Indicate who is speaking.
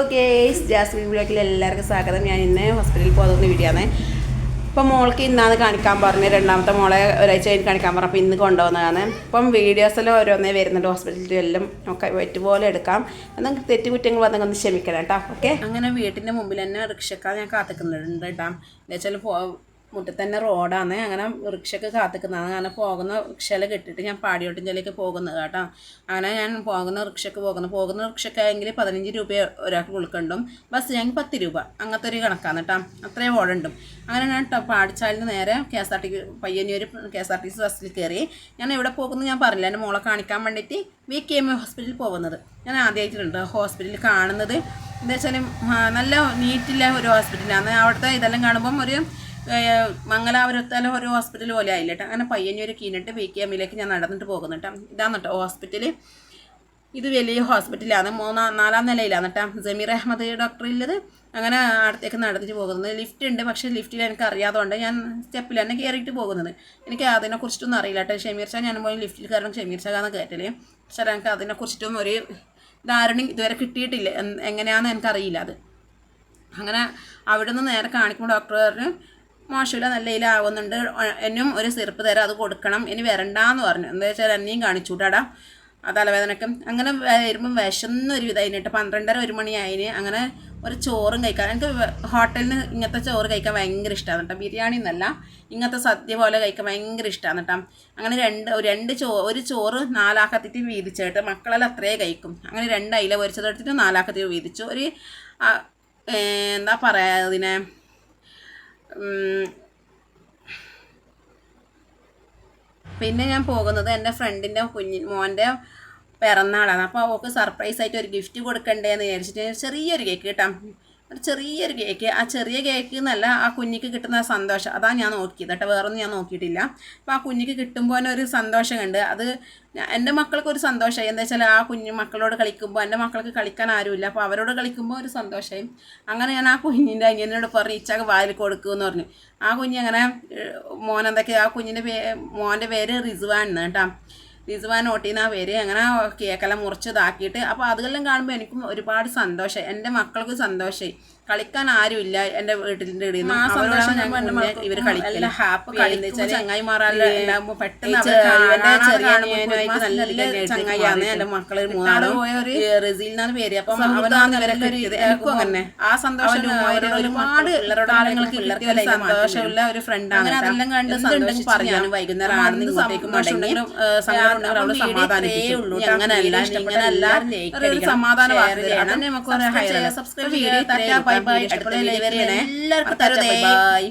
Speaker 1: Okay Jasmine ബ്ലോക്കിൽ എല്ലാവർക്കും സ്വാഗതം. ഞാൻ ഇന്ന് ഹോസ്പിറ്റലിൽ പോകുന്ന വീഡിയോ ആണ് ഇപ്പം മോൾക്ക് ഇന്നാണ് കാണിക്കാൻ പറഞ്ഞു. രണ്ടാമത്തെ മോളെ ഒരാഴ്ച കഴിഞ്ഞ് കാണിക്കാൻ പറഞ്ഞു. അപ്പോൾ ഇന്ന് കൊണ്ടുപോകുന്നതാണ് ഇപ്പം വീഡിയോസിൽ ഓരോന്നേ വരുന്നുണ്ട്. ഹോസ്പിറ്റലിൽ എല്ലാം ഒക്കെ പോലെ എടുക്കാം. എന്നാൽ തെറ്റുകുറ്റങ്ങൾ വന്നെങ്കിൽ ഒന്ന് ക്ഷമിക്കണം കേട്ടോ. ഓക്കെ അങ്ങനെ വീട്ടിന്റെ മുമ്പിൽ തന്നെ റിക്ഷക്കാർ ഞാൻ കാത്തിക്കുന്നുണ്ട് കേട്ടോ. എന്താ വെച്ചാൽ മുറ്റത്ത് തന്നെ റോഡാണ്. അങ്ങനെ വൃക്ഷക്ക് കാത്തിക്കുന്നതാണ് അങ്ങനെ പോകുന്ന വൃക്ഷയിൽ കെട്ടിയിട്ട് ഞാൻ പാടിയോട്ടിഞ്ചലേക്ക് പോകുന്നത് കേട്ടോ. അങ്ങനെ ഞാൻ പോകുന്ന വൃക്ഷക്ക് പോകുന്നു. പോകുന്ന വൃക്ഷക്കായെങ്കിൽ പതിനഞ്ച് രൂപ ഒരാൾക്ക് കൊടുക്കണ്ടും ബസ് ഞങ്ങൾക്ക് പത്ത് രൂപ. അങ്ങനത്തെ ഒരു കണക്കാണ് കേട്ടോ. അത്രയും ഓടുണ്ടും അങ്ങനെ ഞാൻ പാടിച്ചാലിന് നേരെ K S R T Payyanur K S R T C ബസ്സിൽ കയറി ഞാൻ എവിടെ പോകുന്നു ഞാൻ പറഞ്ഞില്ല. എന്റെ മോളെ കാണിക്കാൻ വേണ്ടിയിട്ട് വി കെ എം ഹോസ്പിറ്റലിൽ പോകുന്നത്. ഞാൻ ആദ്യമായിട്ടുണ്ട് ഹോസ്പിറ്റലിൽ കാണുന്നത്. എന്താ വെച്ചാൽ നല്ല നീറ്റില്ല ഒരു ഹോസ്പിറ്റലാണ്. അവിടുത്തെ ഇതെല്ലാം കാണുമ്പം ഒരു മംഗലാപുരത്തിലെ ഒരു ഹോസ്പിറ്റൽ പോലെ ആയില്ല കേട്ടോ അങ്ങനെ പയ്യന്നൂർ കീനിട്ട് വി കെ എമ്മിലേക്ക് ഞാൻ നടന്നിട്ട് പോകുന്നു ഇതാണ് കേട്ടോ ഹോസ്പിറ്റൽ ഇത് വലിയ ഹോസ്പിറ്റലാണ് മൂന്നാം നാലാം നിലയിലാണ് കേട്ടോ ജമീർ അഹമ്മദ് ഡോക്ടർ ഉള്ളത് അങ്ങനെ അടുത്തേക്ക് നടന്നിട്ട് പോകുന്നത് ലിഫ്റ്റ് ഉണ്ട്. പക്ഷേ ലിഫ്റ്റിൽ എനിക്ക് അറിയാത്തതുകൊണ്ട് ഞാൻ സ്റ്റെപ്പിൽ തന്നെ കയറിയിട്ട് പോകുന്നത്. എനിക്ക് അതിനെക്കുറിച്ചിട്ടൊന്നും അറിയില്ല കേട്ടോ ഷമീർ ഷാ ഞാൻ പോയി ലിഫ്റ്റിൽ കയറണം ഷമീർ ഷാന്ന് കയറ്റൽ പക്ഷേ എനിക്ക് അതിനെക്കുറിച്ചിട്ടൊന്നും ഒരു ധാരണ ഇതുവരെ കിട്ടിയിട്ടില്ല. എങ്ങനെയാണെന്ന് എനിക്കറിയില്ല അത്. അങ്ങനെ അവിടെ നിന്ന് നേരെ കാണിക്കുമ്പോൾ ഡോക്ടർ പറഞ്ഞു മോശമില്ല നല്ല ഇതിലാവുന്നുണ്ട് എന്നും ഒരു സിറപ്പ് തരാം അത് കൊടുക്കണം. ഇനി വരണ്ടാന്ന് പറഞ്ഞു. എന്താ വെച്ചാൽ എന്നെയും കാണിച്ചു കൂട്ടാടാ ആ തലവേദനക്ക്. അങ്ങനെ വരുമ്പം വിശന്നൊരു ഇതായിട്ട് പന്ത്രണ്ടര ഒരു മണിയായിന് അങ്ങനെ ഒരു ചോറും കഴിക്കാൻ. എനിക്ക് ഹോട്ടലിൽ ഇങ്ങനത്തെ ചോറ് കഴിക്കാൻ ഭയങ്കര ഇഷ്ടമാണ് കേട്ടോ. ബിരിയാണി എന്നല്ല ഇങ്ങനത്തെ സദ്യ പോലെ കഴിക്കാൻ ഭയങ്കര ഇഷ്ടമാണ് കേട്ടോ. അങ്ങനെ രണ്ട് രണ്ട് ചോ ഒരു ചോറ് നാലാക്കത്തിട്ട് വീതിച്ചിട്ട് മക്കളെല്ലാം അത്രേ കഴിക്കും. അങ്ങനെ രണ്ട് അയില പൊരിച്ചതെടുത്തിട്ട് നാലാക്കത്തി വീതിച്ചു. ഒരു എന്താ പറയുക അതിനെ? പിന്നെ ഞാൻ പോകുന്നത് എന്റെ ഫ്രണ്ടിന്റെ കുഞ്ഞി മോന്റെ പിറന്നാളാണ്. അപ്പോൾ അവൾക്ക് സർപ്രൈസ് ആയിട്ട് ഒരു ഗിഫ്റ്റ് കൊടുക്കണ്ടേന്ന് വിചാരിച്ചിട്ട് ചെറിയൊരു കേക്ക് കേട്ടോ. ഒരു ചെറിയൊരു കേക്ക് ആ ചെറിയ കേക്ക് എന്നല്ല ആ കുഞ്ഞിക്ക് കിട്ടുന്ന സന്തോഷം. അതാണ് ഞാൻ നോക്കിയത് കേട്ടോ വേറൊന്നും ഞാൻ നോക്കിയിട്ടില്ല. അപ്പോൾ ആ കുഞ്ഞിക്ക് കിട്ടുമ്പോൾ ഒരു സന്തോഷമുണ്ട് അത് എന്റെ മക്കൾക്ക് ഒരു സന്തോഷമായി. എന്താ വെച്ചാൽ ആ കുഞ്ഞു മക്കളോട് കളിക്കുമ്പോൾ എന്റെ മക്കൾക്ക് കളിക്കാൻ ആരുമില്ല. അപ്പോൾ അവരോട് കളിക്കുമ്പോൾ ഒരു സന്തോഷമായി. അങ്ങനെ ഞാൻ ആ കുഞ്ഞിന്റെ അനിയനോട് പറഞ്ഞു ഇച്ചാക്ക് വായിൽ കൊടുക്കുമെന്ന് പറഞ്ഞു. ആ കുഞ്ഞ് അങ്ങനെ മോനെന്തൊക്കെ ആ കുഞ്ഞിന്റെ പേ മോന്റെ പേര് റിസ്വാൻ എന്ന് കേട്ടോ. റിസ്വാൻ ഓട്ടീന്നാ പേര്. അങ്ങനെ കേക്കെല്ലാം മുറിച്ചതാക്കിയിട്ട് അപ്പോൾ അതെല്ലാം കാണുമ്പോൾ എനിക്കും ഒരുപാട് സന്തോഷമായി എന്റെ മക്കൾക്കും സന്തോഷമായി കളിക്കാൻ ആരുമില്ല എന്റെ വീട്ടിന്റെ ഇടയിൽ ഇവർ ഇവർ കളിക്കില്ല ഹാപ്പ് മാറാണ്ടാകുമ്പോൾ പെട്ടെന്ന് ചെറിയ ചങ്ങായിയാണ് മൂന്നാളും റസീൽ എന്നാണ് പേര്. അപ്പം അവനാണ് ഇവരൊക്കെ കിട്ടിയത്. എനിക്കും അങ്ങനെ. ആ സന്തോഷം ഒരുപാട് കാലങ്ങൾക്ക് സന്തോഷമുള്ള ഒരു ഫ്രണ്ടാണ് അതെല്ലാം കണ്ട് സന്തോഷം വൈകുന്നേരം ആണെന്ന് ഇങ്ങോട്ടേക്ക് സമാധാനം അങ്ങനെയല്ല. ഇങ്ങനെയല്ല സമാധാനം സബ്സ്ക്രൈബ് ചെയ്ത് ബൈ ബൈ എല്ലാവർക്കും ബൈ